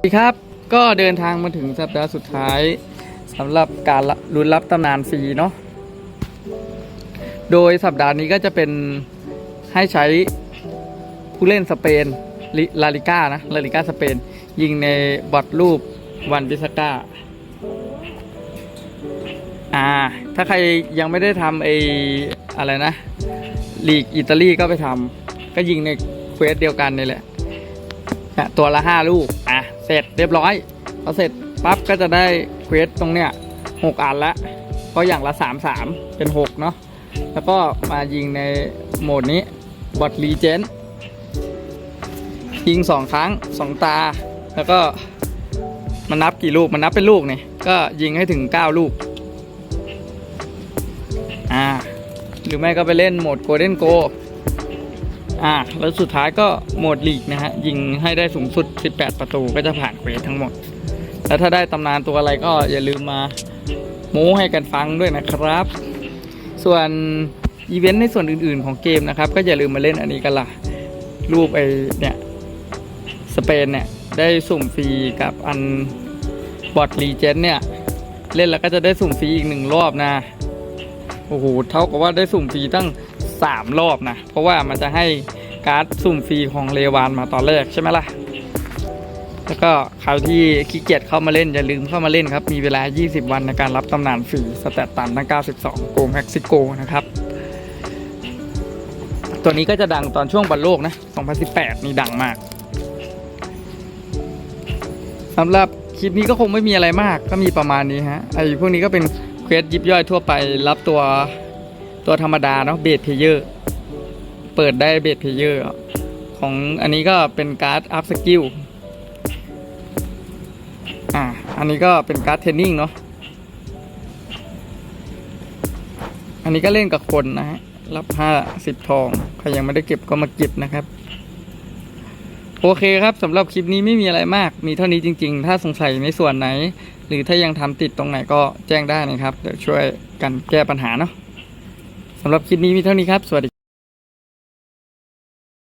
สวัสดีครับ ก็เดินทางมาถึงสัปดาห์สุดท้ายสำหรับการลุ้นรับตำนานฟรีเนาะ โดยสัปดาห์นี้ก็จะเป็นให้ใช้ผู้เล่นสเปนลาลิก้านะลาลิก้าสเปน ยิงในบอทรูปวันบิสก้าอ่า ถ้าใครยังไม่ได้ทำไออะไรนะลีกอิตาลีก็ไปทำก็ยิงในเควสเดียวกันนี่แหละอะตัวละห้าลูกอะ เสร็จเรียบร้อยพอเสร็จปั๊บก็จะได้เควสตรงเนี้ยหกอันละก็อย่างละสามสามเป็นหกเนาะแล้วก็มายิงในโหมดนี้บอทรีเจนยิงสองครั้งสองตา แล้วก็มันนับกี่ลูกมันนับเป็นลูกเนี่ยก็ยิงให้ถึงเก้าลูกอ่าหรือไม่ก็ไปเล่นโหมดโกลเด้นโก อ่าแล้วสุดท้ายก็โหมดลีกนะฮะ ยิงให้ได้สูงสุด 18 ประตูก็จะผ่านเควสทั้งหมด แล้วถ้าได้ตำนานตัวอะไรก็อย่าลืมมาโม้ให้กันฟังด้วยนะครับ ส่วนอีเวนต์ในส่วนอื่นๆของเกมนะครับ ก็อย่าลืมมาเล่นอันนี้กันล่ะรูปไอเนี่ยสเปนเนี่ย ได้สุ่มฟรีกับอันบอทรีเจนเนี่ย เล่นแล้วก็จะได้สุ่มฟรีอีกหนึ่งรอบนะ โอ้โห เท่ากับว่าได้สุ่มฟรีตั้ง 3 รอบนะ เพราะว่ามันจะให้การ์ดสุ่มฟรีของเลวานมาตอนแรกใช่ไหมล่ะ แล้วก็ใครที่ขี้เกียจเข้ามาเล่น อย่าลืมเข้ามาเล่นครับ มีเวลา 20 วันในการรับตำนานฟรีสแตตตันทั้ง 92 โกเม็กซิโกนะครับ ตัวนี้ก็จะดังตอนช่วงบอลโลกนะ 2018 นี่ดังมากสำหรับคลิปนี้ก็คงไม่มีอะไรมากก็มีประมาณนี้ฮะไอ้พวกนี้ก็เป็นเควสยิบย่อยทั่วไปรับตัว ตัวธรรมดาเนาะเบสเพเยอร์เปิดได้เบสเพเยอร์ของอันนี้ก็เป็นการ์ดอัพสกิลอ่าอันนี้ก็เป็นการ์ดเทรนนิ่งเนาะอันนี้ก็เล่นกับคนนะฮะรับห้าสิบทองใครยังไม่ได้เก็บก็มาเก็บนะครับ โอเคครับสำหรับคลิปนี้ไม่มีอะไรมาก มีเท่านี้จริง ๆ ถ้าสงสัยในส่วนไหน หรือถ้ายังทำติดตรงไหนก็แจ้งได้นะครับ เดี๋ยวช่วยกันแก้ปัญหาเนาะ สำหรับคลิปนี้มีเท่านี้ครับ สวัสดี